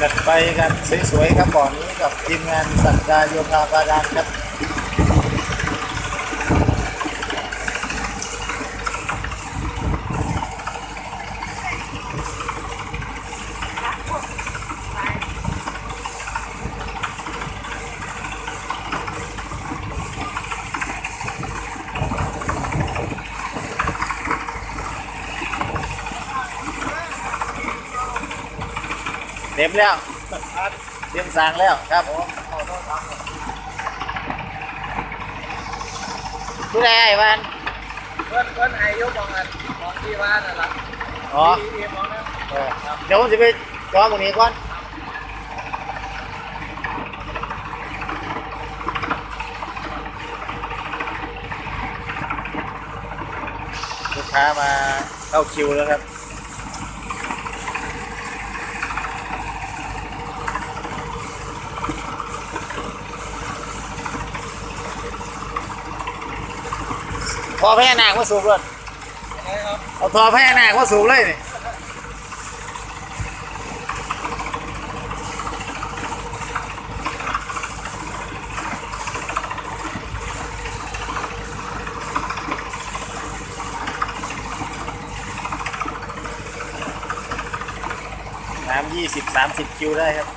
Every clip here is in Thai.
จัดไปกันสวยๆครับบ่อนี้กับทีมงานสักดาโยธาบาดาลครับ ต็มแล้วเตรียมสร้างแล้วครับผมดูแลไอ้วันเพื่อนเพื่อนไอ้ยกมองกันมองที่ว่านั่นแหละอ๋อที่ที่มองนะเออเดี๋ยวผมจะไปจอตรงนี้ก่อนลูกค้ามาเข้าคิวแล้วครับ ทอพญานาคมาสูบเลยเอาทอพญานาคมาสูบเลยนี่น้ำยี่สิบสามสิบคิวได้ครับ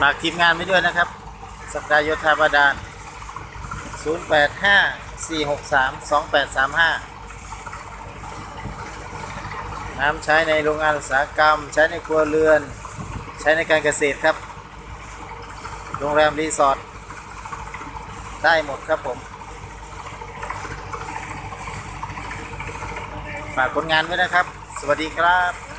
ฝากทีมงานไว้ด้วยนะครับ สัปดาห์โยธาบาดาล 085 463 2835 น้ำใช้ในโรงงานอุตสาหกรรม ใช้ในครัวเรือน ใช้ในการเกษตรครับ โรงแรมรีสอร์ท ได้หมดครับผม ฝากผลงานไว้นะครับ สวัสดีครับ